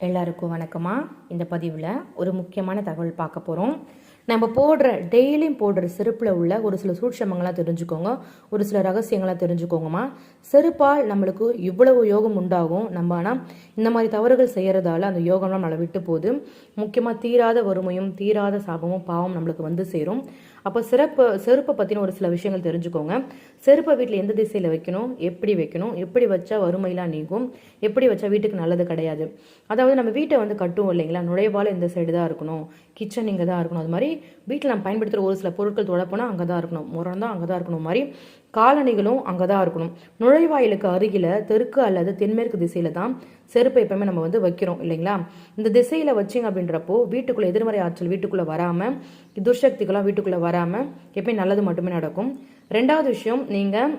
எல்லாருக்கும் வணக்கமா? இந்த பதிவில் ஒரு முக்கியமான தகவல் பார்க்க போகிறோம் நம்ம போடுற டெய்லியும் போடுற செருப்பில் உள்ள ஒரு சில சூட்சமங்களாக தெரிஞ்சுக்கோங்க. ஒரு சில ரகசியங்களாக தெரிஞ்சுக்கோங்கம்மா. செருப்பால் நம்மளுக்கு இவ்வளவு யோகம் உண்டாகும். நம்ம ஆனால் இந்த மாதிரி தவறுகள் செய்கிறதால அந்த யோகம்லாம் நம்மளை விட்டு போகுது. முக்கியமாக தீராத வறுமையும் தீராத சாபமும் பாவம் நம்மளுக்கு வந்து சேரும். அப்போ சிறப்பு செருப்பை பற்றின ஒரு சில விஷயங்கள் தெரிஞ்சுக்கோங்க. செருப்பை வீட்டில் எந்த திசையில் வைக்கணும்? எப்படி வைக்கணும்? எப்படி வச்சா வறுமையெல்லாம் நீங்கும்? எப்படி வச்சா வீட்டுக்கு நல்லது கிடையாது? அதாவது நம்ம வீட்டை வந்து கட்டுவோம் இல்லைங்களா? நுழைவால் இந்த சைடு தான் இருக்கணும். கிச்சன் இங்கே தான் இருக்கணும். அது மாதிரி வீட்டில் நம்ம பயன்படுத்துகிற ஒரு சில பொருட்கள் தொடப்போனால் அங்கே தான் இருக்கணும். முரணம் தான் அங்கே தான் இருக்கணும் மாதிரி காலணிகளும் அங்கே தான் இருக்கணும். நுழைவாயிலுக்கு அருகில் தெற்கு அல்லது தென்மேற்கு திசையில் தான் செருப்பை எப்பவுமே நம்ம வந்து வைக்கிறோம் இல்லைங்களா? இந்த திசையில் வச்சிங்க அப்படின்றப்போ வீட்டுக்குள்ளே எதிர்மறை ஆற்றல் வீட்டுக்குள்ளே வராமல் துர்சக்திகளாம் வீட்டுக்குள்ளே வராமல் எப்பயும் நல்லது மட்டுமே நடக்கும். ரெண்டாவது விஷயம் நீங்கள்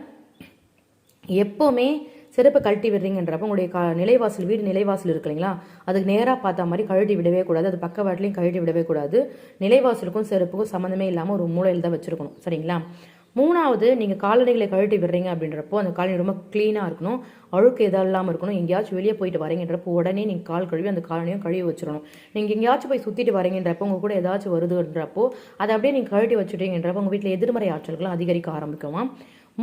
எப்போவுமே செருப்பை கழட்டி விடுறீங்கன்றப்ப உங்களுடைய கா நிலைவாசல் வீடு நிலைவாசல் இருக்கு இல்லைங்களா? அதுக்கு நேராக பார்த்த மாதிரி கழட்டி விடவே கூடாது. அது பக்க வாட்டிலையும் கழட்டி விடவே கூடாது. நிலைவாசலுக்கும் செருப்புக்கும் சம்மந்தமே இல்லாமல் ஒரு மூலையில் தான் வச்சுருக்கணும் சரிங்களா? மூணாவது நீங்கள் காலணிகளை கழட்டி விடுறீங்க அப்படின்றப்போ அந்த காலணி ரொம்ப க்ளீனாக இருக்கணும். அழுக்கு எதாவது இல்லாமல் இருக்கணும். எங்கேயாச்சும் வெளியே போயிட்டு வரீங்கன்றப்போ உடனே நீங்கள் கால் கழுவி அந்த காலணியும் கழுவி வச்சிடணும். நீங்கள் எங்கேயாச்சும் போய் சுற்றிட்டு வரீங்கன்றப்போ உங்கள் கூட ஏதாச்சும் வருதுன்றப்போ அதை அப்படியே நீங்கள் கழட்டி வச்சுட்டீங்கன்றப்போ உங்கள் வீட்டில் எதிர்மறை ஆற்றல்களும் அதிகரிக்க ஆரம்பிக்குமா?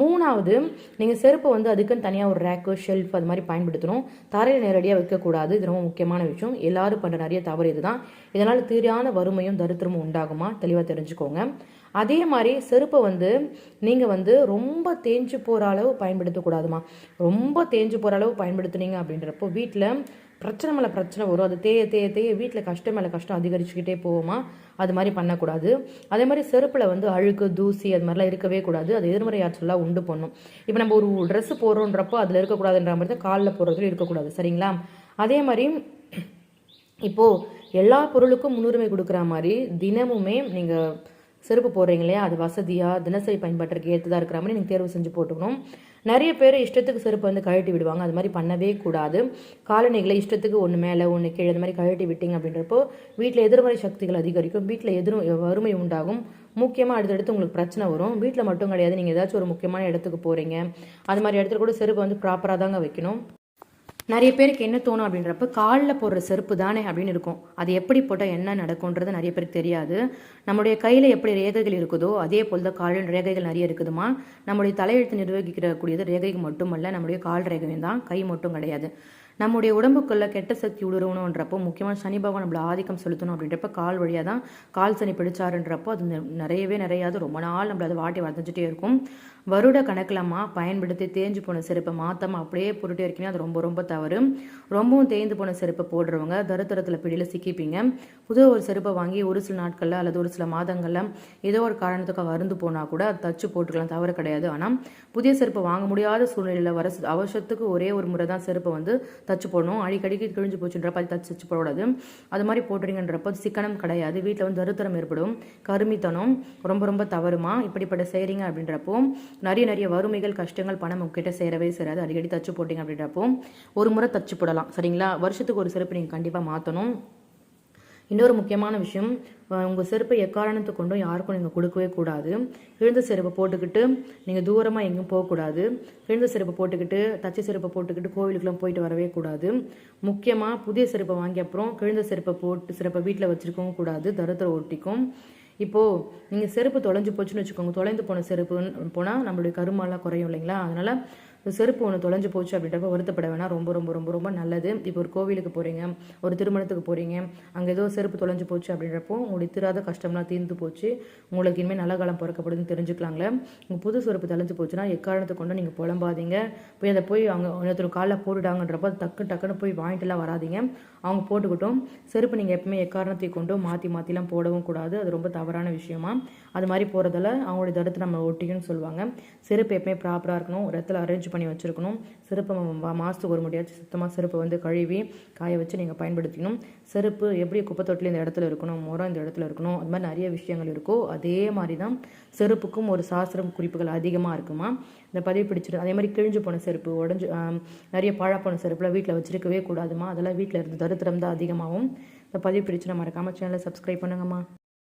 மூணாவது நீங்கள் செருப்பை வந்து அதுக்குன்னு தனியாக ஒரு ரேக்கு ஷெல்ஃப் அது மாதிரி பயன்படுத்தணும். தரையில் நேரடியாக வைக்கக்கூடாது. இது ரொம்ப முக்கியமான விஷயம். எல்லாரும் பண்ணுற நிறைய தவறு இதுதான். இதனால் தீரான வறுமையும் தரித்திரமும் உண்டாகுமா? தெளிவாக தெரிஞ்சுக்கோங்க. அதே மாதிரி செருப்பை வந்து நீங்கள் வந்து ரொம்ப தேஞ்சு போகிற அளவு பயன்படுத்தக்கூடாதுமா. ரொம்ப தேஞ்சு போகிற அளவு பயன்படுத்துனீங்க அப்படின்றப்போ வீட்டில் பிரச்சனை மேலே பிரச்சனை வரும். அது தேய தேய தேய வீட்டில் கஷ்டம் மேலே கஷ்டம் அதிகரிச்சுக்கிட்டே போவோமா அது மாதிரி பண்ணக்கூடாது. அதே மாதிரி செருப்பில் வந்து அழுக்கு தூசி அது மாதிரிலாம் இருக்கவே கூடாது. அது எதிர்மறை ஆற்றலாக உண்டு பண்ணும். இப்போ நம்ம ஒரு ட்ரெஸ்ஸு போடுறோன்றப்போ அதில் இருக்கக்கூடாதுன்ற மாதிரி தான் காலில் போடுறதுல இருக்கக்கூடாது. சரிங்களா? அதே மாதிரி இப்போது எல்லா பொருளுக்கும் முன்னுரிமை கொடுக்குற மாதிரி தினமுமே நீங்கள் செருப்பு போடுறீங்க இல்லையா? அது வசதியாக தினசரி பயன்பாட்டிற்கு ஏற்றதாக இருக்கிற மாதிரி நீங்கள் தேர்வு செஞ்சு போட்டுக்கணும். நிறைய பேர் இஷ்டத்துக்கு செருப்பு வந்து கழட்டி விடுவாங்க. அது மாதிரி பண்ணவே கூடாது. காலணிகளை இஷ்டத்துக்கு ஒன்று மேலே ஒன்று கீழே அது மாதிரி கழட்டி விட்டீங்க அப்படின்றப்போ வீட்டில் எதிர்மறை சக்திகள் அதிகரிக்கும். வீட்டில் எதிரும் வறுமை உண்டாகும். முக்கியமாக அடுத்தடுத்து உங்களுக்கு பிரச்சனை வரும். வீட்டில் மட்டும் கிடையாது. நீங்கள் ஏதாச்சும் ஒரு முக்கியமான இடத்துக்கு போகிறீங்க அது மாதிரி இடத்துல கூட செருப்பு வந்து ப்ராப்பராக தாங்க வைக்கணும். நிறைய பேருக்கு என்ன தோணும் அப்படின்றப்ப காலில் போடுற செருப்பு தானே அப்படின்னு இருக்கும். அது எப்படி போட்டால் என்ன நடக்கும்ன்றது நிறைய பேருக்கு தெரியாது. நம்முடைய கையில் எப்படி ரேகைகள் இருக்குதோ அதே போல் தான் காலில் ரேகைகள் நிறைய இருக்குதுமா. நம்முடைய தலையெழுத்து நிர்வகிக்கிறக்கூடியது ரேகைகள் மட்டுமல்ல நம்முடைய கால் ரேகையும் தான் கை மட்டும் கிடையாது. நம்முடைய உடம்புக்குள்ள கெட்ட சக்தி உடுறணுன்றப்போ முக்கியமாக சனி பகவான் நம்மள ஆதிக்கம் செலுத்தணும் அப்படின்றப்ப கால் வழியாக தான் கால் சனி பிடிச்சாருன்றப்போ அது நிறையவே நிறையாது. ரொம்ப நாள் நம்மள அதை வாட்டி வளர்ந்துட்டே இருக்கும். வருட கணக்கிலமா பயன்படுத்தி தேஞ்சு போன செருப்பை மாற்றாமல் அப்படியே பொருட்டே இருக்கீங்க அது ரொம்ப ரொம்ப தவறு. ரொம்பவும் தேய்ந்து போன செருப்பை போடுறவங்க தருத்தரத்தில் பிடியில் சிக்கிப்பீங்க. புது ஒரு செருப்பை வாங்கி ஒரு சில நாட்களில் அல்லது ஒரு சில மாதங்களில் ஏதோ ஒரு காரணத்துக்காக அருந்து போனால் கூட அது தச்சு போட்டுக்கலாம் தவறு கிடையாது. ஆனால் புதிய செருப்பை வாங்க முடியாத சூழ்நிலையில் வர அவசரத்துக்கு ஒரே ஒரு முறை தான் செருப்பை வந்து தச்சு போடணும். அடிக்கடிக்கு கிழிஞ்சு போச்சுன்றப்ப அது தச்சு தச்சு போடக்கூடாது. அது மாதிரி போட்டுறீங்கன்றப்போ சிக்கனம் கிடையாது. வீட்டில் வந்து தருத்தரம் ஏற்படும். கருமித்தனம் ரொம்ப ரொம்ப தவறுமா? இப்படிப்பட்ட செய்கிறீங்க அப்படின்றப்போ நிறைய நிறைய வறுமைகள் கஷ்டங்கள் பணம் உங்ககிட்ட சேரவே சேராது. அடிக்கடி தச்சு போட்டிங்க அப்படின்றப்போ ஒரு முறை தச்சு போடலாம். சரிங்களா? வருஷத்துக்கு ஒரு செருப்பு நீங்கள் கண்டிப்பாக மாற்றணும் இன்னொரு முக்கியமான விஷயம் உங்கள் செருப்பை எக்காரணத்தை கொண்டும் யாருக்கும் நீங்கள் கொடுக்கவே கூடாது. விழுந்த செருப்பை போட்டுக்கிட்டு நீங்கள் தூரமாக எங்கேயும் போகக்கூடாது விழுந்த செருப்பை போட்டுக்கிட்டு தச்சை செருப்பை போட்டுக்கிட்டு கோவிலுக்குலாம் போயிட்டு வரவே கூடாது. முக்கியமாக புதிய செருப்பை வாங்கி அப்புறம் கிழிந்த செருப்பை போட்டு செருப்பை வீட்டில் வச்சுருக்கவும் கூடாது. தரத்தில் ஒட்டிக்கும். இப்போது நீங்கள் செருப்பு தொலைஞ்சு போச்சுன்னு வச்சுக்கோங்க. தொலைந்து போன செருப்புன்னு போனால் நம்மளுடைய கருமாலாம் குறையும் இல்லைங்களா? அதனால் செருப்பு ஒன்று தொலைஞ்சு போச்சு அப்படின்றப்ப வருத்தப்பட வேணாம். ரொம்ப ரொம்ப ரொம்ப ரொம்ப நல்லது. இப்போ ஒரு கோவிலுக்கு போகிறீங்க ஒரு திருமணத்துக்கு போகிறீங்க அங்கே ஏதோ செருப்பு தொலைஞ்சு போச்சு அப்படின்றப்போ உங்களுடைய திராத கஷ்டம்லாம் தீர்ந்து போச்சு. உங்களுக்கு இனிமேல் நல்ல காலம் பிறக்கப்படுதுன்னு தெரிஞ்சுக்கலாங்களே உங்கள் புது செருப்பு தொலைஞ்சு போச்சுன்னா எக்காரணத்தை கொண்டு நீங்கள் புலம்பாதீங்க. போய் அதை போய் அவங்க ஒருத்தர் காலில் போட்டுட்டாங்கன்றப்போ டக்கு டக்குன்னு போய் வாங்கிட்டுலாம் வராதிங்க. அவங்க போட்டுக்கிட்டோம். செருப்பு நீங்கள் எப்பவுமே எக்காரணத்தை கொண்டும் மாற்றி மாற்றிலாம் போடவும் கூடாது. அது ரொம்ப தவறான விஷயமா. அது மாதிரி போகிறதால அவங்களுடைய தடுத்து நம்ம ஒட்டிக்கணும்னு சொல்லுவாங்க. செருப்பு எப்பவுமே ப்ராப்பராக இருக்கணும். ஒரு இடத்துல அரேஞ்ச் பண்ணி வச்சுருக்கணும். செருப்பை மாதத்துக்கு ஒரு முடியாச்சு சுத்தமாக செருப்பை வந்து கழுவி காய வச்சு நீங்கள் பயன்படுத்திக்கணும். செருப்பு எப்படி குப்பைத்தொட்டில் இந்த இடத்துல இருக்கணும் முறம் இந்த இடத்துல இருக்கணும் அது மாதிரி நிறைய விஷயங்கள் இருக்கோ அதே மாதிரி தான் செருப்புக்கும் ஒரு சாஸ்திரம் குறிப்புகள் அதிகமாக இருக்குமா? இந்த பதிவு பிடிச்சிட்டு அதே மாதிரி கிழிஞ்சு போன செருப்பு உடஞ்சு நிறைய பழப்போன போன செருப்புலாம் வீட்டில் வச்சுருக்கவே கூடாதுமா? அதெல்லாம் வீட்டில் இருந்து தருத்திரம் தான் அதிகமாகும். இந்த பதிவு பிடிச்சு மறக்காமல் சேனலை சப்ஸ்கிரைப் பண்ணுங்கம்மா.